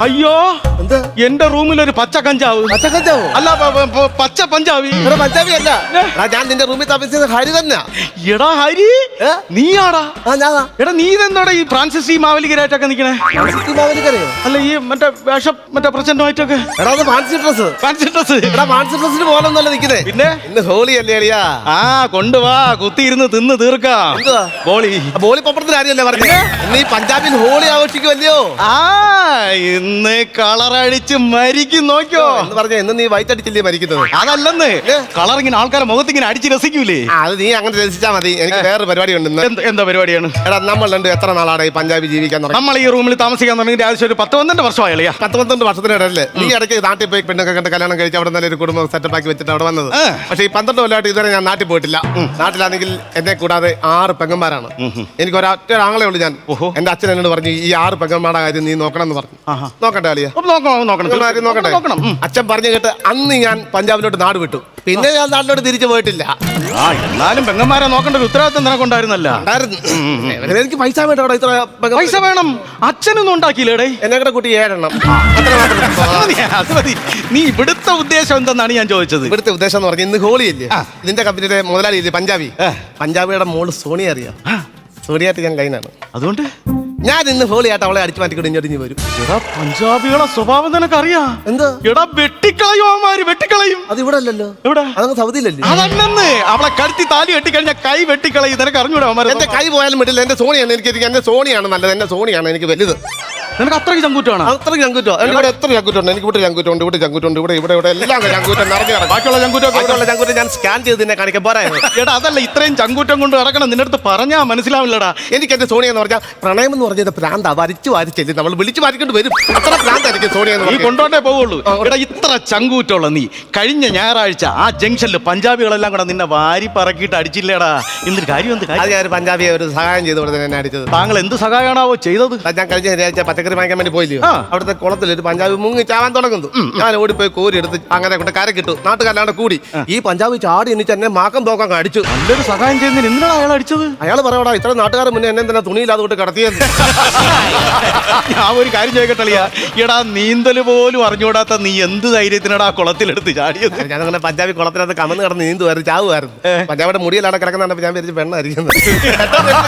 അയ്യോ എന്താ? എന്റെ റൂമിൽ ഒരു പച്ച കഞ്ചാവ്. പച്ച കഞ്ചാവ്? അല്ല പ- പ- പ- പച്ച പഞ്ചാബി ഇവിടെ പഞ്ചാബി അല്ല. എടാ, ഞാൻ നിന്റെ റൂമിൽ താമസിച്ചത് ഹരി തന്നെ എടാ ഹരി ഏ? നീയാടാ. ആ ഞാനാ. എടാ നീ ഇതെന്താടാ ഈ ഫ്രാൻസിസ് ഈ മാവലികരായിട്ടൊക്കെ നിക്കണേ? മാവേലിക്കറിയോ അല്ല ഈ മറ്റേ വേഷം മറ്റേ പ്രസന്റുമായിട്ടൊക്കെ എടാ അത് ഫാൻസി ഡ്രസ് ഫാൻസി ഡ്രസ് എടാ ഫാൻസി ഡ്രസ്സിന് പോലൊന്നല്ല നിക്കുന്നേ പിന്നെ? ഇന്ന് ഹോളി അല്ലേ അളിയാ? ആ കൊണ്ടുവാ. കുത്തിയിരുന്ന് തിന്ന് തീർക്കാം. എന്തുവാ? ബോളി. ആ ബോളി പപ്പടത്തിന് കാര്യമല്ലേ പറഞ്ഞേ? ഇന്ന് ഈ പഞ്ചാബിൽ ഹോളി ആഘോഷിക്കുമല്ലയോ ആ ഇന്ന് കളറടിച്ച് മരിക്കും നോക്കിയോ? എന്ന് പറഞ്ഞ എന്ന് നീ വൈറ്റ് അടിച്ചില്ലേ മരിക്കുന്നത്? അതല്ലെന്ന്? കളർ ഇങ്ങനെ ആൾക്കാരെ മുഖത്ത് ഇങ്ങനെ അടിച്ച് രസിക്കൂലേ? അത് നീ അങ്ങനെ രസിച്ചാ മതി. എനിക്ക് വേറെ പരിപാടി ഉണ്ട് എന്താ പരിപാടിയാണ്? എടാ നമ്മൾ രണ്ട് എത്ര നാളാണ് ഈ പഞ്ചാബി ജീവിക്കാൻ തുടങ്ങി? നമ്മൾ ഈ റൂമിൽ താമസിക്കാൻ തുടങ്ങി. ആവശ്യം ഒരു പത്ത് പന്ത്രണ്ട് വർഷമായളിയാ പത്ത് പന്ത്രണ്ട് വർഷത്തിനിടയിൽ നീ ഇടയ്ക്ക് നാട്ടിൽ പോയി പെണ്ണൊക്കെ കണ്ട് കല്യാണം കഴിച്ച് അവിടെ നല്ലൊരു കുടുംബം സെറ്റപ്പ് ആക്കി വെച്ചിട്ട് അവിടെ വന്നത്. പക്ഷെ ഈ പന്ത്രണ്ട് കൊല്ലമായിട്ട് ഇതുവരെ ഞാൻ നാട്ടിൽ പോയിട്ടില്ല. നാട്ടിലാണെങ്കിൽ എന്നെ കൂടാതെ ആറ് പെങ്ങന്മാരാണ്. എനിക്ക് ഒരൊറ്റ ആങ്ങളെ ഉള്ളൂ ഞാൻ. എന്റെ അച്ഛൻ എന്നോട് പറഞ്ഞു ഈ ആറ് പെങ്ങന്മാരുടെ കാര്യം നീ നോക്കണം എന്ന് പറഞ്ഞു. നോക്കട്ടെ അളിയ. നോക്കണം നോക്കട്ടെ? അച്ഛൻ പറഞ്ഞു കേട്ട് അന്ന് ഞാൻ പഞ്ചാബിലോട്ട് നാട് വിട്ടു. പിന്നെ ഞാൻ നാട്ടിലോട്ട് തിരിച്ചു പോയിട്ടില്ല. ആ എന്നാലും പെങ്ങന്മാരെ നോക്കേണ്ട ഒരു ഉത്തരവാദിത്തം നിനക്കുണ്ടായിരുന്നല്ല. ഉണ്ടായിരുന്നു. എനിക്ക് പൈസ വേണ്ട അവിടെ ഇത്ര പൈസ വേണം. അച്ഛനൊന്നും ഉണ്ടാക്കിയില്ലേടേ? എന്നെ കൂടെ കൂട്ടി ഏഴെണ്ണം. അത് നീ- മതി. നീ ഇവിടുത്തെ ഉദ്ദേശം എന്തെന്നാണ് ഞാൻ ചോദിച്ചത്? ഇവിടുത്തെ ഉദ്ദേശം എന്ന് പറഞ്ഞാൽ ഇന്ന് ഹോളി അല്ലേ ആ. ഇതിന്റെ കമ്പനിയുടെ മുതലാളി ഇല്ലേ പഞ്ചാബി. പഞ്ചാബിയുടെ മോൾ സോണിയ അറിയാം? സോണിയായിട്ട് ഞാൻ കൈനാണ് അതുകൊണ്ട്? ഞാൻ ഇന്ന് ഹോളിയായിട്ട് അവളെ അടിച്ചു മാറ്റിക്കൊണ്ട് ഇങ്ങോട്ട് ഇനി വരും. എടാ പഞ്ചാബികളെ സ്വഭാവം നിനക്കറിയാം? എന്താ? എടാ വെട്ടിക്കളയും അവന്മാര് വെട്ടിക്കളയും. അത് ഇവിടെ അല്ലല്ലോ എവിടെ? അതങ്ങ് സൗദിയിലല്ലേ? അതല്ലെന്ന്. അവളെ കഴുത്തി താലി വെട്ടിക്കഴിഞ്ഞാൽ കൈ വെട്ടിക്കളയും. നിനക്ക് അറിഞ്ഞൂടാ അവന്മാരെ എന്റെ കൈ പോയാലും വിടില്ല എന്റെ സോണിയാണ് എനിക്ക് എന്റെ സോണിയാണ് നല്ലത്. എന്റെ സോണിയാണ് എനിക്ക് വലുത്. നിനക്ക് അത്രയ്ക്ക് ചങ്കൂറ്റാണ് അത്ര ചങ്കുറ്റോ. എനിക്ക് ഇവിടെ എത്ര ചങ്കുറ്റുണ്ട് എനിക്ക് ഇവിടെ ചങ്കുറ്റുണ്ട് ഇവിടെ ചങ്കുറ്റുണ്ട് ഇവിടെ ഇവിടെ ഇവിടെ എല്ലാം ചങ്കുറ്റം നിറഞ്ഞു ബാക്കിയുള്ള ചങ്കൂറ്റൊക്കെ ബാക്കിയുള്ള ചങ്കുറ്റം ഞാൻ സ്കാൻ ചെയ്ത് നിന്നെ കാണിക്കാൻ പോരായോ എടാ അതല്ല ഇത്രയും ചങ്കൂറ്റം കൊണ്ട് ഇറക്കണം നിന്റെ അടുത്ത് പറഞ്ഞാ മനസ്സിലാവില്ലടാ. എനിക്ക് എന്റെ സോണിയ എന്ന് പറഞ്ഞാൽ പ്രണയം എന്ന് പറഞ്ഞത് പ്രാന്ത വരച്ചു വാരിച്ചെല്ലി. നമ്മൾ വിളിച്ചു മാറ്റിക്കൊണ്ട് വരും. അത്ര പ്രാന്തായിരിക്കും സോണിയ എന്ന് നീ പറഞ്ഞാൽ. കൊണ്ടോട്ടേ പോവുള്ളൂ. എടാ ഇത്ര ചങ്കൂറ്റുള്ള നീ. കഴിഞ്ഞ ഞായറാഴ്ച ആ ജംഗ്ഷനിൽ പഞ്ചാബികളെല്ലാം കൂടെ നിന്നെ വാരി പറക്കിയിട്ട് അടിച്ചില്ലേടാ. എന്തൊരു കാര്യം എന്ത് കാര്യം? പഞ്ചാബിയെ ഒരു സഹായം ചെയ്തു കൊടുത്ത് എന്നെ അടിച്ചത്. താങ്കൾ എന്ത് സഹായമാണാവോ ചെയ്തത്? ഞാൻ കഴിഞ്ഞ ശനിയാഴ്ച പച്ചക്കറി വാങ്ങിക്കാൻ വേണ്ടി പോയില്ലയോ. അവിടുത്തെ കുളത്തിൽ ഒരു പഞ്ചാബ് മുങ്ങി ചാവാൻ തുടങ്ങുന്നു. ഞാൻ ഓടിപ്പോയി കോരി എടുത്ത് അങ്ങനെ കൊണ്ട് കര കിട്ടു നാട്ടുകാരല്ലാണ്ട് കൂടി. ഈ പഞ്ചാബ് ചാടി എന്നിച്ച് എന്നെ മാക്കം തോക്കാൻ അടിച്ചു നല്ലൊരു സഹായം ചെയ്യുന്നതിന് എന്തിനാണ് അയാൾ അടിച്ചത്? അയാൾ പറയടാ ഇത്ര നാട്ടുകാർ മുന്നേ എന്നെ തന്നെ തുണിയില്ലാതെ കൊണ്ട് കടത്തിയത്? ഞാൻ ഒരു കാര്യം ചോദിക്കട്ടളിയാ എടാ നീന്തൽ പോലും അറിഞ്ഞുകൂടാത്ത നീ എന്ത് ധൈര്യത്തിനടാ കുളത്തിലെടുത്ത് ചാടിയത്? ഞാൻ അങ്ങനെ പഞ്ചാബി കുളത്തിനകത്ത് കമന്ന് കിടന്ന് നീന്തുമായിരുന്നു ചാവുമായിരുന്നു. പഞ്ചാബിയുടെ മുടിയിലാണ് കിടക്കുന്ന ഞാൻ വിചാരിച്ചു പെണ്ണായിരിക്കുന്നത്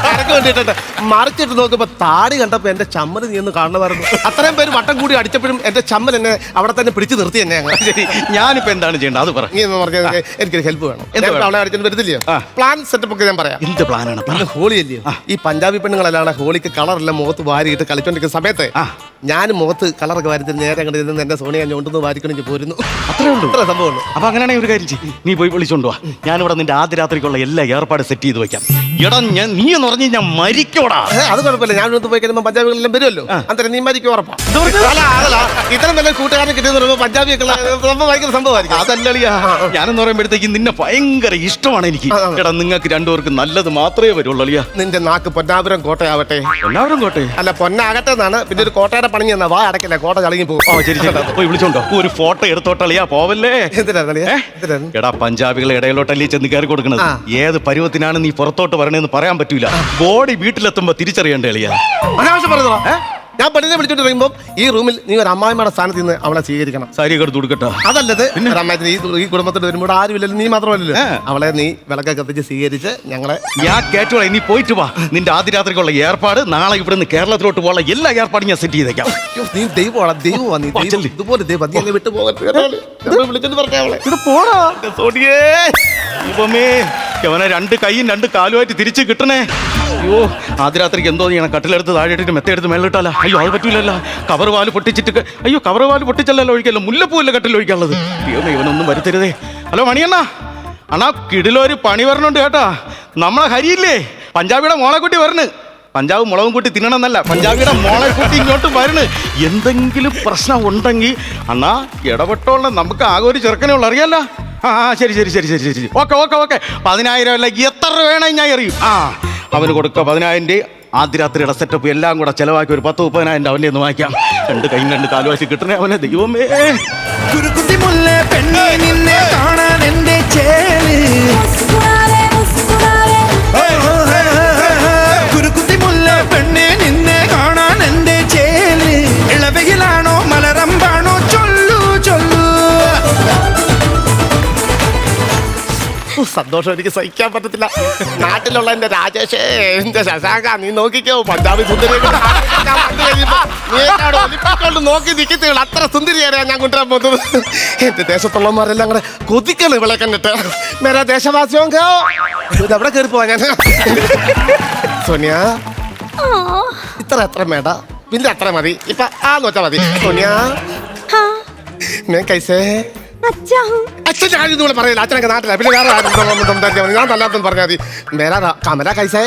കരക്ക് വേണ്ടിയിട്ടുണ്ട്. മറിച്ചിട്ട് നോക്കുമ്പോ താടി കണ്ടപ്പോ എന്റെ ചമ്മൽ നീ ഒന്ന് കാണണമായിരുന്നു അത്രയും പേര് വട്ടം കൂടി അടിച്ചപ്പോഴും എന്റെ ചമ്മൽ എന്നെ അവിടെ തന്നെ പിടിച്ചു നിർത്തി എന്നെ ഞങ്ങൾ ശരി ഞാനിപ്പോ എന്താണ് ചെയ്യേണ്ടത്? അത് പറ. നീ എന്ന് പറഞ്ഞാൽ എനിക്കൊരു ഹെൽപ്പ് വേണം. അവിടെ അടിച്ചു വേണം? അവളെ അടിച്ചിട്ട് വരുന്നില്ലയോ ആ. പ്ലാൻ സെറ്റപ്പ് ഒക്കെ ഞാൻ പറയാം. എന്ത് പ്ലാനാണ് പറ ഹോളി അല്ലയോ? ഈ പഞ്ചാബി പെണ്ണുങ്ങളെല്ലാം ഹോളിക്ക് കളറെല്ലാം മുഖത്ത് വാരിയിട്ട് കളിച്ചോണ്ടിരിക്കുന്ന സമയത്ത് ആ. ഞാൻ മുഖത്ത് കളറൊക്കെ വാരിട്ട് നേരെ അങ്ങോട്ട് ഇരുന്ന് എന്റെ സോണിയ ഞൊണ്ടെന്ന് വാരിക്കണിച്ച് പോരുന്നു. അത്രേ ഉള്ളൂ. അത്ര സംഭവമുള്ളൂ അപ്പൊ അങ്ങനെയാണെങ്കിൽ ഒരു കാര്യം ചെയ്യും. നീ പോയി വിളിച്ചോണ്ട് വാ. ഞാനിവിടെ നിന്റെ ആദ്യ രാത്രിക്കുള്ള എല്ലാ ഏർപ്പാട് സെറ്റ് ചെയ്ത് വെക്കാം. എടാ ഞാൻ നീ എന്ന് പറഞ്ഞു ഞാൻ മരിക്കോടാ ഏ, അത് കുഴപ്പമില്ല. ഞാൻ ഇവിടുന്ന് പോയി കഴിയുമ്പോൾ പഞ്ചാബികളെല്ലാം വരുമല്ലോ. അന്നേരം നീ മരിക്കും ഉറപ്പാ. അല്ല അതല്ല ഇത്രയും നല്ല കൂട്ടുകാരനെ കിട്ടിയെന്ന് പറയുമ്പോൾ പഞ്ചാബിയൊക്കെ ഭയങ്കര സംഭവമായിരിക്കും. അതല്ലളിയാ ഞാനെന്ന് പറയുമ്പോഴത്തേക്ക് നിന്നെ ഭയങ്കര ഇഷ്ടമാണ് എനിക്ക്. എടാ നിങ്ങൾക്ക് രണ്ടുപേർക്ക് നല്ലത് മാത്രമേ വരുള്ളൂ അളിയാ. നിന്റെ നാക്ക് പൊന്നാപുരം കോട്ടയാവട്ടെ. എല്ലാവരും കോട്ടെ അല്ല പൊന്നാകട്ടെ എന്നാണ്. പിന്നെ ഒരു കോട്ടയുടെ പണി എന്നാ? വാ അടക്കില്ല കോട്ട ചളങ്ങി ഓ പോകും ശരി ശരി. പോയി വിളിച്ചോണ്ടോ? ഒരു ഫോട്ടോ എടുത്തോട്ടളിയാ പോവല്ലേ? എന്തിനാ? എടാ പഞ്ചാബികളെ ഇടയിലോട്ടല്ലേ ചെന്ന് കയറി കൊടുക്കണത്? ഏത് പരുവത്തിനാണ് നീ പുറത്തോട്ട് വരണേന്ന് പറയാൻ പറ്റൂല. ബോഡി വീട്ടിലെത്തുമ്പോ തിരിച്ചറിയണ്ടേ അനാവശ്യം പറഞ്ഞോ ഞാൻ പെണ്ണിനെ വിളിച്ചിട്ട് പറയുമ്പോൾ ഈ റൂമിൽ നീ ഒരു അമ്മായിമ്മയുടെ സ്ഥാനത്ത് നിന്ന് അവളെ സ്വീകരിക്കണം. സാരി എടുത്ത് കൊടുക്കട്ടോ. അതല്ലത് ഒരു ഈ ഈ കുടുംബത്തിൽ വരുമ്പോൾ ആരുമില്ലല്ലോ നീ മാത്രമല്ലല്ലോ. അവളെ നീ വിളക്കെ കത്തിച്ച് സ്വീകരിച്ച് ഞങ്ങളെ ഞാൻ കേട്ടോളെ നീ പോയിട്ട് വാ. നിന്റെ ആദ്യ രാത്രിക്കുള്ള ഏർപ്പാട് നാളെ ഇവിടുന്ന് കേരളത്തിലോട്ട് പോകാനുള്ള എല്ലാ ഏർപ്പാടും ഞാൻ സെറ്റ് ചെയ്തേക്കാം. നീ ദൈവമാണ് ദൈവമാണ് നീ ദൈവം. ഇതുപോലെ ദൈവം നീ വിട്ടു പോകട്ടെ വിളിച്ചോണ്ട് പറഞ്ഞേ അവളെ. ഇത് പോടാ. സോണിയേ. ഇപ്പമേ അവനെ രണ്ട് കൈയും രണ്ട് കാലുമായിട്ട് തിരിച്ച് കിട്ടണേ. അയ്യോ ആദ്യ രാത്രിക്ക് എന്തോ ചെയ്യണം. കട്ടിലെടുത്ത് താഴെ ഇട്ടിട്ട് മെത്തയെടുത്ത് മേളിട്ടാല അയ്യോ അത് പറ്റൂലല്ല. കവർ വാൽ പൊട്ടിച്ചിട്ട് അയ്യോ കവർ വാൽ പൊട്ടിച്ചല്ലല്ലോ ഒഴിക്കല്ലോ മുല്ലപ്പൂല്ല കട്ടിൽ ഒഴിക്കാനുള്ളത്? ദൈവമേ ഇവനൊന്നും വരുത്തരുതേ. ഹലോ മണിയണ്ണ. അണ്ണാ കിടിലൊരു പണി വരണുണ്ട് കേട്ടാ. നമ്മളെ ഹരിയില്ലേ? പഞ്ചാബിയുടെ മോളെ മോളെക്കുട്ടി വരണ്. പഞ്ചാബ് മുളകും കൂട്ടി തിന്നണമെന്നല്ല പഞ്ചാബിയുടെ മോളെ കൂട്ടി ഇങ്ങോട്ട് വരണ്. എന്തെങ്കിലും പ്രശ്നം ഉണ്ടെങ്കിൽ അണ്ണാ ഇടപെട്ടോളെ നമുക്ക് ആകെ ഒരു ചെറുക്കനെ ഉള്ളു. അറിയാലോ? ആ ആ, ശരി ശരി ശരി ശരി ശരി. Okay okay okay. പതിനായിരം അല്ല എത്ര വേണമെങ്കിൽ ഞാൻ അറിയും ആ അവന് കൊടുക്കുക പതിനായിരം രൂപ. ആദ്യ രാത്രിയുടെ സെറ്റപ്പ് എല്ലാം കൂടെ ചെലവാക്കി ഒരു പത്ത് മുപ്പതിനായിരം അവന്റെ ഒന്ന് വാങ്ങിക്കാം. രണ്ട് കൈ രണ്ട് കാലുവാശി കിട്ടണേ അവനെ ദൈവമേ. കുരുക്കുത്തി മുല്ല പെണ്ണെ നിന്നെ കാണാൻ എന്റെ ചേൽ. മുസ്കുരാരെ സന്തോഷം എനിക്ക് സഹിക്കാൻ പറ്റത്തില്ല. നാട്ടിലുള്ള എന്റെ രാജേഷേ എന്റെ ശശാങ്ക നീ നോക്കിക്കോ പഞ്ചാബി സുന്ദരിയോട് നോക്കി നിൽക്കത്തില്ല അത്ര സുന്ദരിയാണ് ഞാൻ കൊണ്ടുവരാൻ പോകുന്നത്. എന്റെ ദേശത്തുള്ളവന്മാരെല്ലാം അങ്ങനെ കൊതിക്കണം ഇവിടെ കണ്ടിട്ട്. മേരാ ദേശവാസിയോ ഇത് എവിടെ കയറി പോവാ ഞാൻ. സോനിയ ഇത്ര എത്ര മേട? പിന്നെ അത്ര മതി. ഇപ്പൊ ആ നോച്ചാ മതി. സോനിയ ഞാൻ കൈസേ. അച്ഛൻ. ഞാൻ ഇതുപോലെ പറയില്ല. അച്ഛനൊക്കെ നാട്ടില. പിന്നെ വേറെ ആരും ഇതൊന്നും മതി. ഞാൻ നല്ലാത്തൊന്നും പറഞ്ഞാൽ മതി. മേരാ കമല കൈസേ.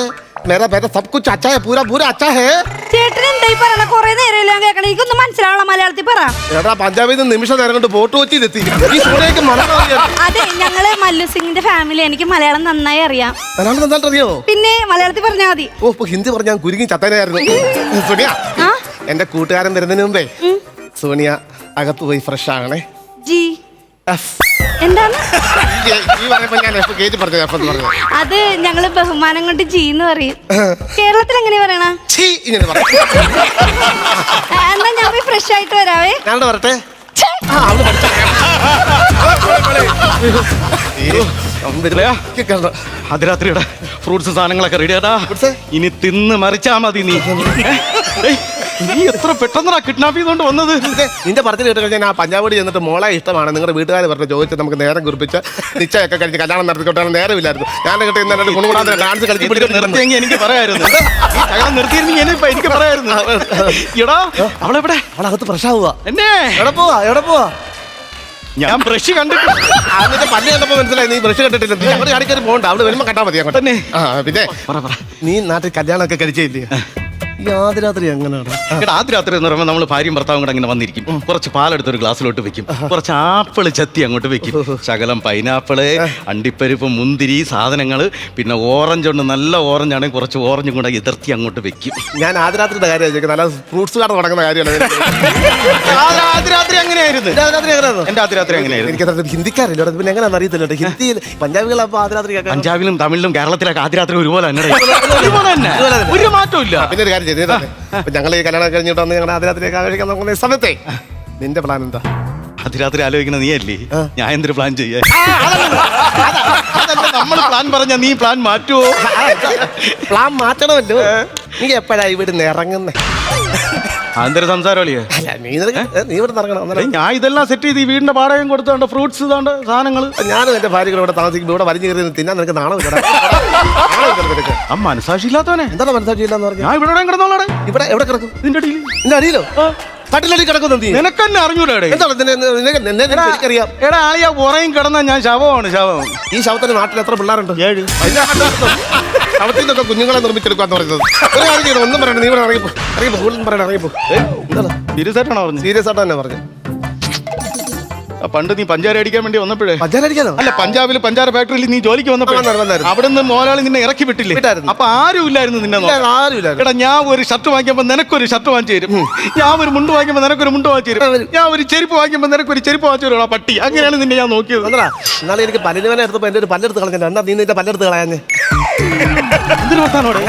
മേരാ പേര സബ് കുച്ച് അച്ഛാ ഹേ പൂരാ പൂരാ അച്ഛാ ഹേ ചേട്ടൻ എന്തായി പറയണ കൊറേ നേരം ഞാൻ കേൾക്കണേ? എനിക്കൊന്നും മനസ്സിലാവണം മലയാളത്തിൽ പറ. എടാ പഞ്ചാബിൽ നിന്ന് നിമിഷം നേരം കൊണ്ട് ബോട്ട് കൊച്ചിയിലെത്തി ഈ സൂര്യക്ക് മലയാളം അതെ ഞങ്ങൾ മല്ലു സിംഗിന്റെ ഫാമിലി എനിക്ക് മലയാളം നന്നായി അറിയാം. മലയാളം നന്നായിട്ട് അറിയോ പിന്നെ മലയാളത്തിൽ പറഞ്ഞാൽ മതി. ഓ ഇപ്പൊ ഹിന്ദി പറഞ്ഞാൽ കുരുങ്ങി ചത്തനായിരുന്നു. ആ? എന്റെ കൂട്ടുകാരൻ വരുന്നതിന് മുമ്പേ സോണിയ അകത്ത് പോയി ഫ്രഷ് ആകണേ. ജി. എന്താണ്? ഈ ഈ പറയുമ്പോ ഞാൻ എഫ് കയറ്റി പറഞ്ഞു എഫ് എന്ന് പറഞ്ഞു അത് ഞങ്ങൾ ബഹുമാനം കൊണ്ട് ജി എന്ന് പറയും. കേരളത്തിൽ എങ്ങനെയാ പറയണ? ഛീ, ഇങ്ങനെ പറഞ്ഞു എന്നാ ഞാൻ പോയി ഫ്രഷ് ആയിട്ട് വരാവേ. ഞാനോട് പറട്ടെ? അതിരാത്രിയുടെ ഫ്രൂട്ട്സ് സാധനങ്ങളൊക്കെ റെഡിയാടാ Fruits? ഇനി തിന്ന് മറിച്ചാ മതി നീ. നീ എത്ര പെട്ടെന്നാ കിഡ്നാപ്പ് ചെയ്തോണ്ട് വന്നത്? നിന്റെ പറഞ്ഞു കേട്ട് കഴിഞ്ഞാൽ ആ പഞ്ചാബ് ചെന്നിട്ട് മോളെ ഇഷ്ടമാണ്. നിങ്ങളുടെ വീട്ടുകാർ പറഞ്ഞു ചോദിച്ച് നമുക്ക് നേരം കുറിപ്പിച്ച് നിശ്ചയൊക്കെ കഴിഞ്ഞ് കല്യാണം നടത്തിക്കൊണ്ടാണ് നേരമില്ലായിരുന്നു. ഞാൻ കിട്ടി എന്നിട്ട് ഗുണകൂടാതെ ഡാൻസ് കളിച്ച് നിർത്തിയെങ്കിൽ എനിക്ക് പറയായിരുന്നു. കല്യാണം നിർത്തിയിരുന്നെങ്കിൽ എനിക്ക് എനിക്ക് പറയായിരുന്നു. എടാ അവളെവിടെ? അവളകത്ത് പ്രശ്നമാവുക എന്നെ? എവിടെ പോവാ? എവിടെ പോവാ? ഞാൻ ബ്രഷ് കണ്ടിട്ട്. പല്ല് കണ്ടപ്പോ മനസ്സിലായി നീ ബ്രഷ് കണ്ടിട്ടില്ല. നീ അവിടെ കാണിക്കാൻ പോകണ്ട അവിടെ വരുമ്പോ കണ്ടാ മതി അങ്ങോട്ട്. തന്നെ. ആ പിന്നെ പറ പറ. നീ നാട്ടിൽ കല്യാണമൊക്കെ കഴിച്ചില്ലേ യാതിരാത്രി എങ്ങനെയാണ് എടാ ആദ്യ രാത്രി എന്ന് പറയുമ്പോൾ നമ്മൾ ഭാര്യയും ഭർത്താവും കൂടെ അങ്ങനെ വന്നിരിക്കും. കുറച്ച് പാലെടുത്ത് ഒരു ഗ്ലാസ്സിലോട്ട് വെക്കും. കുറച്ച് ആപ്പിൾ ചത്തി അങ്ങോട്ട് വെക്കും. ശകലം പൈനാപ്പിൾ അണ്ടിപ്പരിപ്പ് മുന്തിരി സാധനങ്ങൾ പിന്നെ ഓറഞ്ച് ഉണ്ട്. നല്ല ഓറഞ്ച് ആണെങ്കിൽ കുറച്ച് ഓറഞ്ചും കൂടെ എതിർത്തി അങ്ങോട്ട് വെക്കും. ഞാൻ ആദ്യരാത്രിയുടെ കാര്യം ചോദിക്കുന്നത് നല്ല ഫ്രൂട്ട്സ് കാർഡ് തുടങ്ങുന്ന കാര്യമാണ് ആദ്യ രാത്രി എങ്ങനെയായിരുന്നു? എന്റെ ആദ്യ രാത്രി എനിക്ക് ഹിന്ദിക്കാരില്ല. പിന്നെ എങ്ങനെയാണെന്ന് അറിയത്തില്ല ഹിന്ദിയിൽ പഞ്ചാബികൾ പഞ്ചാബിലും തമിഴിലും കേരളത്തിലൊക്കെ ആദ്യ രാത്രി ഒരുപോലെ തന്നെ. ഒരുപോലെ തന്നെ. ഒരു മാറ്റമില്ല ഇല്ല. പിന്നെ ഒരു കാര്യം ചെയ്തേ അപ്പൊ ഞങ്ങൾ ഈ കല്യാണം കഴിഞ്ഞിട്ട് വന്ന് ഞങ്ങളുടെ ആദ്യരാത്രിയൊക്കെ ആലോചിക്കാൻ നോക്കുന്ന സമയത്തെ നിന്റെ പ്ലാൻ എന്താ? അതിരാത്രി രാത്രി ആലോചിക്കുന്ന നീ അല്ലേ? ഞാൻ എന്തൊരു പ്ലാൻ ചെയ്യാ? നമ്മൾ പ്ലാൻ പറഞ്ഞ നീ പ്ലാൻ മാറ്റുമോ പ്ലാൻ മാറ്റണമല്ലോ. നീ എപ്പോഴാ ഇവിടുന്ന് ഇറങ്ങുന്നേ? അതൊരു സംസാരമല്ലേ അല്ല നീ നിനക്ക് നീ ഇവിടെ ഇറങ്ങണം അന്നേരം ഞാൻ ഇതെല്ലാം സെറ്റ് ചെയ്ത് ഈ വീടിന്റെ വാടകയും കൊടുത്തോണ്ട് ഫ്രൂട്ട്സ് ഇതാണ്ട് സാധനങ്ങൾ ഞാനും എന്റെ ഭാര്യ ഇവിടെ താമസിക്കുമ്പോൾ ഇവിടെ വലിഞ്ഞു കയറി തിന്നാൻ നിനക്ക് നാണം നിനക്ക്. ആ മനസാക്ഷി ഇല്ലാത്തവനെ എന്താണ് മനസ്സിലാക്കിയില്ലെന്ന് പറഞ്ഞു ഞാൻ ഇവിടെ കിടന്നോളാണ് ഇവിടെ എവിടെ കിടക്കും? നിന്റെ അടിയിൽ. നിന്റെ അടിയിലോ? കട്ടിലടി കിടക്കുന്നു നീ. അറിഞ്ഞൂടെ നിന്നെ നിന്നെ എനിക്കറിയാം. എടാ ആളിയാ പുറയും കിടന്ന ഞാൻ ശവമാണ് ശവം. ഈ ശവത്തിന്റെ നാട്ടിൽ എത്ര പിള്ളേരുണ്ട്? ഏഴ്. ശവത്തിൽ നിന്നൊക്കെ കുഞ്ഞുങ്ങളെ നിർമ്മിച്ചെടുക്കാന്ന് പറയുന്നത്. ഒരു കാര്യം ചെയ്യണം ഒന്നും പറയണ്ട നീ ഇവിടെ അറിയിപ്പോ ഒന്നും കൂടുതലും പറയണം ഇറങ്ങിപ്പോ സീരിയസ് തിരുസേട്ടാണോ പറഞ്ഞു? സീരിയസ് ആയിട്ടാണ് തന്നെ പറഞ്ഞു. ആ, പണ്ട് നീ പഞ്ചാര അടിക്കാൻ വേണ്ടി വന്നപ്പോഴേ പഞ്ചാരടിക്കാനോ അല്ല പഞ്ചാബിൽ പഞ്ചാര ഫാക്ടറിയിൽ നീ ജോലിക്ക് വന്നപ്പോഴേ വന്നായിരുന്നു, വന്നായിരുന്നു. അവിടെ നിന്ന് മോലാളി നിന്നെ ഇറക്കി വിട്ടില്ലേ? വിട്ടായിരുന്നു. അപ്പൊ ആരും ഇല്ലായിരുന്നു നിന്നെ നോക്കാൻ. ആരുമില്ലായിരുന്നു എടാ ഞാൻ ഒരു ഷർട്ട് വാങ്ങിക്കുമ്പോ നിനക്കൊരു ഷർട്ട് വാങ്ങിച്ചു തരും. ഞാൻ ഒരു മുണ്ട് വാങ്ങിക്കുമ്പോ നിനക്കൊരു മുണ്ട് വാങ്ങിച്ചു തരും. ഞാൻ ഒരു ചെരുപ്പ് വാങ്ങിക്കുമ്പോ നിനക്കൊരു ചെരുപ്പ് വാങ്ങിച്ചു തരും പട്ടി. അങ്ങനെയാണ് നിന്നെ ഞാൻ നോക്കിയത്. എന്നാ എനിക്ക് എനിക്ക് പല്ലിനുവനെ എടുത്തപ്പോ എന്റെ ഒരു പല്ലെടുത്ത് കളഞ്ഞു എന്നാ നീ നിന്റെ പല്ലെടുത്ത് കളയാഞ്ഞ്? വർത്താനോടെ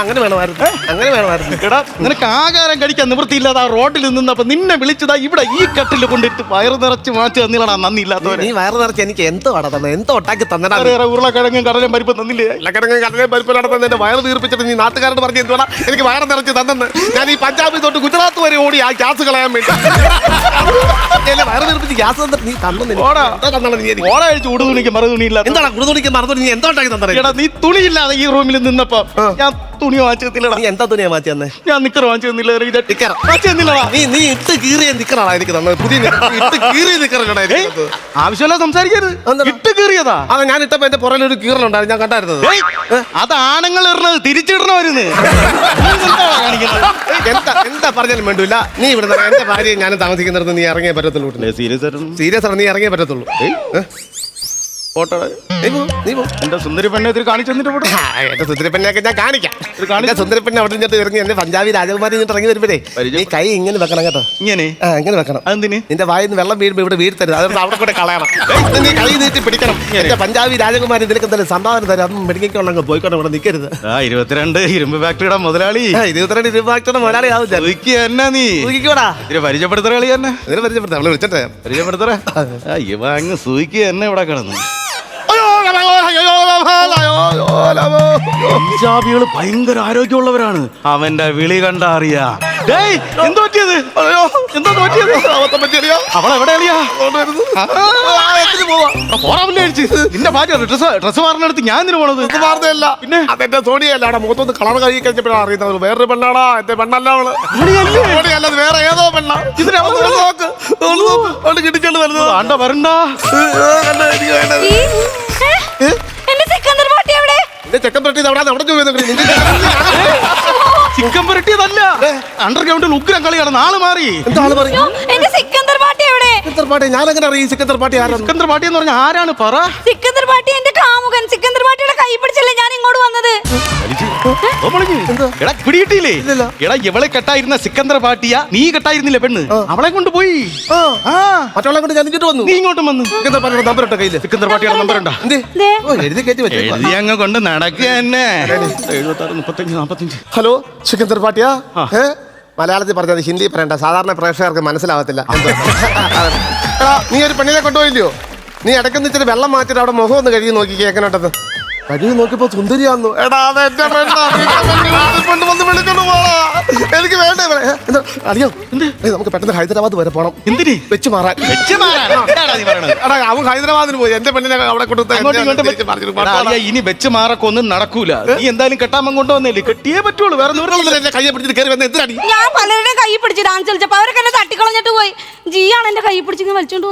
അങ്ങനെ വേണമായിരുന്നു. അങ്ങനെ വേണമായിരുന്നു. എടാ നിനക്ക് ആകാരം കഴിക്കാൻ നിവൃത്തിയില്ലാതെ ആ റോഡിൽ നിന്നപ്പോ നിന്നെ വിളിച്ചതാ ഇവിടെ ഈ കട്ടിൽ കൊണ്ടിട്ട് വയറ് നിറച്ച് മാറ്റി തന്നില്ലടാ നന്ദി ഇല്ലാത്തവരെ നീ വയറ് നിറച്ച് എനിക്ക് എന്തോ അട തന്നെ എന്തോ ഒട്ടാക്കി തന്നടാ ഉരുളക്കിഴങ്ങും കടലും പരിപ്പ് തന്നില്ലേ? ഇലക്കടങ്ങ് കടലെ പരിപ്പിലടത്ത് എന്റെ വയറ് തീർപ്പിച്ചിട്ട് നീ നാട്ടുകാരോട് പറഞ്ഞ് എന്തുവാ എനിക്ക് വയറ് നിറച്ച് തന്നെന്ന്. ഞാൻ ഈ പഞ്ചാബിൽ തൊട്ട് ഗുജറാത്ത് വരെ ഓടി ആ ഗ്യാസ് കളയാൻ വേണ്ടി. എന്നെ വയറ് തീർപ്പിച്ച് ഗ്യാസ് തന്നിട്ട് നീ തന്നു ഓടാ. മറുതുണിയില്ല ഓട കഴിച്ച് ഉടു തുണിക്ക് മറു തുണി ഇല്ലാത്ത എന്താണ് ഉടുതുണിക്ക് മറുതുണി നീ എന്തോ ഉണ്ടാക്കി തന്നെ നീ തുണിയില്ലാതെ ഈ റൂമിൽ നിന്നപ്പോ ഞാൻ തുണി വാങ്ങിച്ചു തന്നില്ലടാ നീ എന്താ തുണിയാ മാറ്റി തന്നെ? ഞാൻ നിക്കർ വാങ്ങിച്ചു തന്നില്ല. വാങ്ങിച്ചു തന്നില്ലടാ. നീ നീ ഇട്ട് കീറിയ നിക്കറാണ് എനിക്ക് തന്നത് പുതിയ നിക്കർ. ഇട്ട് കീറിയ എനിക്ക് തന്നത്. ആവശ്യമില്ല സംസാരിക്കരുത്. എന്താണ്? ഇട്ട് കീറിയതാ. അതാ ഞാൻ ഇട്ടപ്പോ എന്റെ പുറകിൽ ഒരു കീറലുണ്ടായിരുന്നു ഞാൻ കണ്ടായിരുന്നത്. ഏയ്, അത് ആണുങ്ങൾ ഇടണത് തിരിച്ചിടണമായിരുന്നു കാണിക്കുന്നത്? എന്താ എന്താ പറഞ്ഞാലും വേണ്ടില്ല നീ ഇവിടെ എന്റെ ഭാര്യയും ഞാൻ താമസിക്കുന്നിടത്ത് നീ ഇറങ്ങിയേ പറ്റത്തുള്ളൂ. സീരിയസ് സീരിയസ് ആണ് നീ ഇറങ്ങിയേ പറ്റത്തുള്ളൂ. ഏ? എന്റെ സുന്ദരി പെണ്ണെ ഇതിൽ കാണിച്ചു തന്നിട്ട് പോട്ടെ. ആ, എന്റെ ഞാൻ കാണിക്കാം. അവിടെ നിന്നിട്ട് ഇറങ്ങി എന്റെ പഞ്ചാബി രാജകുമാരി ഇങ്ങോട്ട് ഇറങ്ങി വരുമ്പോഴേ ഈ കൈ ഇങ്ങനെ വെക്കണം കേട്ടോ. ഇങ്ങനെ? ആ ഇങ്ങനെ വെക്കണം. നിന്റെ വായിൽ നിന്ന് വെള്ളം വീഴുമ്പോ ഇവിടെ വീഴ്ത്തരുത്. അതുകൊണ്ട് അവിടെ കൂടെ കളയണം. നീ കൈ നീട്ടി പിടിക്കണം. എന്റെ പഞ്ചാബി രാജകുമാരി നിനക്ക് എന്തായാലും സംഭാവന തരാം. മെഡിക്കൽ പോയിക്കോട്ടെ ഇവിടെ നിൽക്കരുത് ആ ഇരുപത്തിരണ്ട് ഇരുമ്പ് ഫാക്ടറിയുടെ മുതലാളി. ഇരുപത്തിരണ്ട് ഇരുമ്പ് ഫാക്ടറിയുടെ മുതലാളി ആവും എന്നാ നീ. സൂചിക്കോടാ ഇതിന് പരിചയപ്പെടുത്തറ കളി തന്നെ ഇതിനെ പരിചയപ്പെടുത്താം. അവളെ വിളിച്ചിട്ടേ പരിചയപ്പെടുത്തറ? ഇവ അങ്ങ് സൂയിക്ക് എന്നെ ഇവിടെ കിടന്നു. പഞ്ചാബികൾ ഭയങ്കര ആരോഗ്യമുള്ളവരാണ്. അവന്റെ വിളി കണ്ട അറിയാ ഡേയ് എന്തോ പറ്റിയത്? അയ്യോ. എന്തോ പറ്റിയത്? അബദ്ധം പറ്റിയറിയോ. അവൾ എവിടെ അറിയാ? നിന്റെ ഭാര്യ ഡ്രസ് ഡ്രസ് മാറിനടുത്ത് ഞാൻ പോണത്? ഇത് വാർത്തയല്ല പിന്നെ? അതെന്റെ സോണിയല്ല അവിടെ മുഖത്തൊന്ന് കളർ കഴുകി കഴിഞ്ഞപ്പോഴാണ് അറിയുന്നത്. വേറൊരു പെണ്ണാടാ എന്റെ പെണ്ണല്ല അവൾ. സോണിയല്ല? വേറെ ഏതോ പെണ്ണ. ഇതിനെ ഒന്ന് നോക്ക്. കിട്ടിച്ചോണ്ട് വരുന്നത്. ആണ്ട വരണ്ട. എന്റെ സിക്കന്ദർ പാട്ടി എവിടെ എന്റെ ചെക്കൻ തട്ടി അവിടെ അവിടെ ചോദിച്ചു നിന്റെ ചെക്കൻ പുരട്ടിയതല്ല. അണ്ടർഗ്രൗണ്ടിൽ ഉഗ്രം കളിയാണ്. നാളെ മാറി. എന്റെ സിക്കന്ദർ പാട്ടി എവിടെ? സിക്കന്ദർ പാട്ടി ഞാൻ എങ്ങനെ അറിയും സിക്കന്ദർ പാട്ടി ആരാണ് സിക്കന്ദർ പാട്ടി എന്ന് പറഞ്ഞ ആരാണ്? പറ. സിക്കന്ദർ പാട്ടി എന്റെ കാമുകൻ. സിക്കന്ദർ പാട്ടിയുടെ കൈ പിടിച്ചല്ലേ ഞാൻ ഇങ്ങോട്ട് വന്നത്. എടാ പിടിയിട്ടില്ലേ. എടാ ഇവളെ കെട്ടായിരുന്ന സിക്കന്ദർ പാട്ടിയ നീ കെട്ടായിരുന്നില്ല പെണ്ണ്? അവളെ കൊണ്ട് പോയി. മറ്റവളെ കൊണ്ട് ഞാൻ ഇങ്ങോട്ട് വന്നു. നീ ഇങ്ങോട്ടും വന്നു. സിക്കന്ദർ പാട്ടിയുടെ നമ്പർ ഇട്ട കയ്യിൽ. സിക്കന്ദർ പാട്ടിയുടെ നമ്പർ ഉണ്ടോ എന്ത്? ദേ. ഓ എഴുതി കയറ്റി വെച്ചു എഴുതി അങ്ങ് കൊണ്ട് നടക്കുക തന്നെ എഴുപത്തി ആറ് മുപ്പത്തഞ്ച് നാപ്പത്തഞ്ച്. ഹലോ? സിക്കന്ദർ പാട്ടിയാ ഏ? മലയാളത്തിൽ പറഞ്ഞത് ഹിന്ദി പറയണ്ട. സാധാരണ പ്രേക്ഷകർക്ക് മനസ്സിലാവത്തില്ല. നീ ഒരു പെണ്ണിനെ കൊണ്ടുപോയില്ലയോ? നീ ഇടയ്ക്കൊന്ന് ഇച്ചിരി വെള്ളം മാറ്റിയിട്ട് അവിടെ മുഖം ഒന്ന് കഴുകി നോക്കി കേൾക്കണോട്ടത് കഴുകി നോക്കിയപ്പോ സുന്ദരിയാന്നു എടാ അതെന്റെ പെണ്ണാ. വന്ന് എനിക്ക് വേണ്ടേ അറിയോ നമുക്ക് പെട്ടെന്ന് ഹൈദരാബാദ് വരെ പോണം. എന്തിന്? വെച്ച് മാറാൻ. വെച്ച് എടാ അവൻ ഹൈദരാബാദിന് പോയി. എന്റെ പെണ്ണിനെ അവിടെ ഇനി വെച്ച് മാറൊക്കെ ഒന്നും നടക്കൂല. നീ എന്തായാലും കെട്ടാമൻ കൊണ്ടുവന്നില്ലേ കെട്ടിയേ പറ്റുള്ളൂ വേറെ എന്റെ കയ്യെ പിടിച്ചിട്ട് കയറി വന്ന. എന്തിനാടി? ഞാൻ പലരുടെയും കൈ പിടിച്ച് ഡാൻസ് കളിച്ചപ്പോ അവരൊക്കെ എന്നെ തട്ടിക്കളഞ്ഞിട്ട് പോയി. ജിയാണ് എന്റെ കൈ പിടിച്ചിങ്ങനെ വലിച്ചോണ്ട്.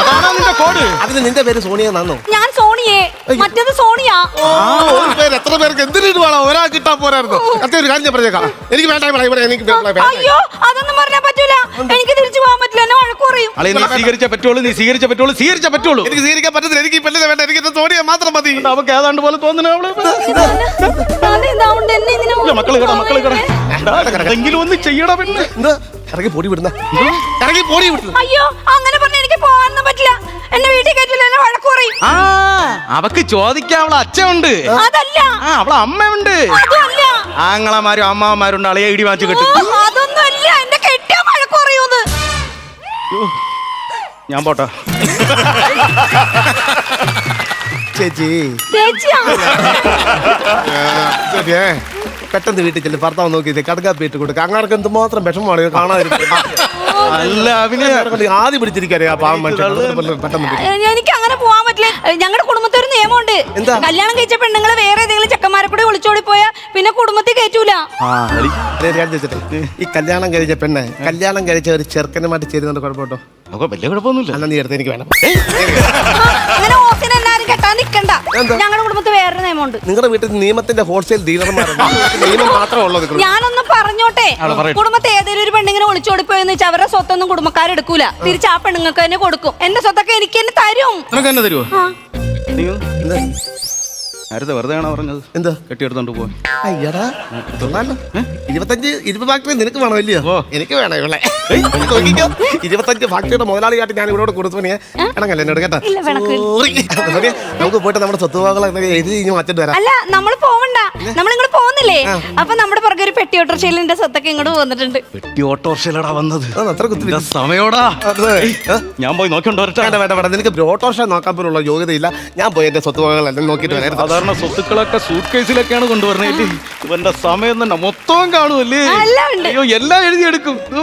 അതാണോ നിന്റെ കോഡ്? അതിന് നിന്റെ പേര് സോണിയ എന്നാന്നോ? ഞാൻ സോണിയെ. മറ്റേത് സോണിയാ. ആ ഒരു പേര് എത്ര പേർക്ക് എന്തിനു വേണം ഒരാൾ കിട്ടാൻ പോരായിരുന്നു. അത്ര ഒരു കാര്യം ഞാൻ പറഞ്ഞേക്കാം. എനിക്ക് വേണ്ട ഇവിടെ ഇവിടെ എനിക്ക് വേണ്ട, വേണ്ട. അയ്യോ അതൊന്നും പറഞ്ഞാൽ പറ്റൂല. എനിക്ക് തിരിച്ചു പോകാൻ പറ്റില്ല എന്നെ വഴക്ക് പറയും. അളെ നീ സ്വീകരിച്ച പറ്റുള്ളൂ നീ സ്വീകരിച്ച പറ്റുള്ളൂ സ്വീകരിച്ച പറ്റുള്ളൂ. എനിക്ക് സ്വീകരിക്കാൻ പറ്റില്ല എനിക്ക് ഈ പെണ്ണിനെ വേണ്ട എനിക്ക് എന്റെ സോണിയ മാത്രം മതി. അവക്ക് ഏതാണ്ട് പോലെ തോന്നുന്നു അവൾ. അതെന്താണ്ട് എന്നെ ഇതിനെ ഇല്ല, മക്കൾ കേടാ മക്കൾ എന്താ എന്തെങ്കിലും ഒന്ന് ചെയ്യടാ പെണ്ണ്. എന്ത്? ഇറങ്ങി പൊടി വിടുന്ന. ഇറങ്ങി പൊടി വിടുന്ന. അയ്യോ അങ്ങനെ പറഞ്ഞ എനിക്ക് പോകാനൊന്നും പറ്റില്ല. എന്നെ വീട്ടിൽ കയറ്റില്ല എന്നെ വഴക്ക് പറയും. ആ അവക്ക് ചോദിക്കാൻ അവളെ അച്ഛനുണ്ട്. അതല്ല. ആ അവളെ അമ്മയുണ്ട്. അതല്ല. ആങ്ങളമാരും അമ്മാവന്മാരുണ്ട് അളയെ ഇടി വാങ്ങിച്ചു ഓ, അതൊന്നുമല്ല. അതൊന്നും അല്ല എന്റെ കെട്ടിയ വഴക്ക് പറയൂന്ന് ഞാൻ പോട്ടെ. ചേച്ചി. ചേച്ചിയാ? ശരിയേ പെട്ടെന്ന് വീട്ടിൽ ചെല്ലും ഭർത്താവ് നോക്കി കടക്കാപ്പി വീട്ടിൽ കൊടുക്കുക അങ്ങാർക്ക് എന്തുമാത്രം വിഷമമാണ് ഇത് കാണാതിരിക്കുന്നത് അല്ല അവന് ആദ്യം പാവം എനിക്ക് അങ്ങനെ പോവാൻ പറ്റില്ല. ഞങ്ങളുടെ കുടുംബത്തിൽ ഒരു നിയമമുണ്ട്. എന്താ? കല്യാണം കഴിച്ച പെണ്ണുങ്ങൾ വേറെ ഏതെങ്കിലും ചെക്കന്മാരെ കൂടെ ഒളിച്ചോടി പോയാ പിന്നെ കുടുംബത്തിൽ കയറ്റൂല? ഈ കല്യാണം കഴിച്ച പെണ്ണ് കല്യാണം കഴിച്ച ഒരു ചെറുക്കനുമായിട്ട് ചേരുന്നുണ്ട് കുഴപ്പമുണ്ടോ? നമുക്ക് വലിയ കുഴപ്പമൊന്നുമില്ല. അല്ല നീ എടുത്ത് എനിക്ക് വേണം ഓസിന് നിക്കണ്ട ഞങ്ങളുടെ കുടുംബത്തിൽ വേറൊരു നിയമമുണ്ട്. നിങ്ങളുടെ വീട്ടിൽ നിയമത്തിന്റെ ഹോൾസെയിൽ ഡീലർമാരുണ്ട്. നിയമം മാത്രമേ ഉള്ളത് ഞാനൊന്ന് പറഞ്ഞോട്ടെ? കുടുംബത്തെ ഏതെങ്കിലും ഒരു പെണ്ണിങ്ങനെ ഒളിച്ചോടിപ്പോയെന്ന് വെച്ചാൽ അവരുടെ സ്വത്തൊന്നും കുടുംബക്കാരെടുക്കൂല തിരിച്ച് ആ പെണ്ണുങ്ങൾക്ക് തന്നെ കൊടുക്കും. എന്റെ സ്വത്തൊക്കെ എനിക്ക് തന്നെ തരും. നിനക്ക് തന്നെ തരുമോ നേരത്തെ വെറുതെ ആണോ പറഞ്ഞത്? എന്താ? കെട്ടിയെടുത്തോണ്ട് പോവാ അയ്യടാ. ഇരുപത്തഞ്ച് ഇരുപത് ഫാക്ടറി നിനക്ക് വേണം എനിക്ക് വേണം ഇവിടെ ഇരുപത്തഞ്ച് ഫാക്ടറിയുടെ മുതലാളിയായിട്ട് ഞാൻ ഇവിടെ കൊടുത്തു പണിയെ ഇണങ്ങല്ലേ എന്നോട് കേട്ടോ. ഇല്ല, പിണക്കില്ല. സോറി. സോറി. നമുക്ക് പോയിട്ട് നമ്മുടെ സ്വത്തുവകളൊക്കെ എഴുതി കഴിഞ്ഞ് മാറ്റിട്ട് വരാം. അല്ല നമ്മൾ പോവണ്ട. നമ്മൾ ഇങ്ങോട്ട് പോകുന്നില്ലേ അപ്പൊ നമ്മുടെ പുറകെ ഒരു പെട്ടി ഓട്ടോറിക്ഷയിൽ എന്റെ സ്വത്തൊക്കെ ഇങ്ങോട്ട് വന്നിട്ടുണ്ട്. പെട്ടി ഓട്ടോറിക്ഷയിലടാ വന്നത്. ആ, അത്ര കുത്തി ഇതാ സമയോടാ. അതെ. ഏ? ഞാൻ പോയി നോക്കിണ്ടോ വേണ്ട വേണ്ട വേണ്ട. നിനക്ക് ബ്രോട്ടോഷ നോക്കാൻ പോലുള്ള യോഗ്യതയില്ല. ഞാൻ പോയി എന്റെ സ്വത്തുവകളെല്ലാം നോക്കിയിട്ട് വരാം. സാധാരണ സ്വത്തുക്കളൊക്കെ സൂട്ട് കേസിലൊക്കെയാണ് കൊണ്ടുവരണേ ഇവന്റെ സമയം തന്നെ മൊത്തം കാണുമല്ലേ ഉണ്ട്. അയ്യോ എല്ലാം എഴുതിയെടുക്കും. ഊ,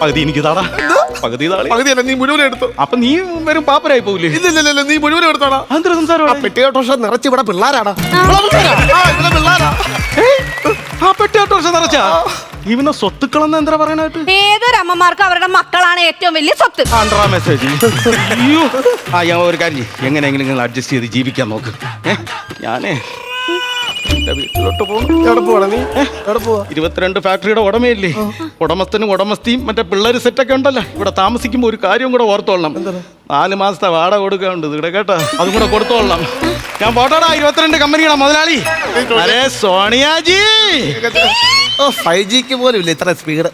പകുതി എനിക്ക് താടാ. പകുതി പകുതിയല്ല നീ മുഴുവൻ എടുത്തു. അപ്പൊ നീ വരും പാപ്പരായി പോവില്ലേ? ഇല്ല ഇല്ല ഇല്ല നീ മുഴുവൻ എടുത്തോടാ. അതെന്താ ആ സംസാരം പെട്ടി ഓട്ടോഷ നിറച്ച് ഇവിടെ പിള്ളേരാടാ. ആ, ഇവിടെ പെട്ടി ഓട്ടോറിക്ഷ നിറച്ചാ? ഇവനെ സ്വത്തുക്കളെന്ന് എന്താ പറയാനായിട്ട്? ഏതൊരു അമ്മമാർക്ക് അവരുടെ മക്കളാണ് ഏറ്റവും വലിയ സ്വത്ത്. ആണ്ട്രാ മെസ്സേജ് അയ്യോ. ആ ഞാൻ ഒരു കാര്യം എങ്ങനെയെങ്കിലും നിങ്ങൾ അഡ്ജസ്റ്റ് ചെയ്ത് ജീവിക്കാൻ നോക്ക്. ഞാനേ. എന്റെ വീട്ടിലോട്ട് പോകും എവിടെ പോവാ നീ? എവിടെ പോവാ? ഇരുപത്തിരണ്ട് ഫാക്ടറിയുടെ ഉടമയല്ലേ? ഉടമസ്ഥനും ഉടമസ്ഥയും മറ്റേ പിള്ളേർ സെറ്റൊക്കെ ഉണ്ടല്ലോ. ഇവിടെ താമസിക്കുമ്പോൾ ഒരു കാര്യം കൂടെ ഓർത്തോളണം. നാല് മാസത്തെ വാടക കൊടുക്കാനുണ്ട്. ഇവിടെ കേട്ടോ. അതും കൂടെ കൊടുത്തോളണം. ഞാൻ പോട്ടോടാ ഇരുപത്തിരണ്ട് കമ്പനിയുടെ മുതലാളി. അരേ സോണിയാജി. ഓ ഫൈവ് ജിക്ക് പോലും ഇല്ല ഇത്ര സ്പീഡ്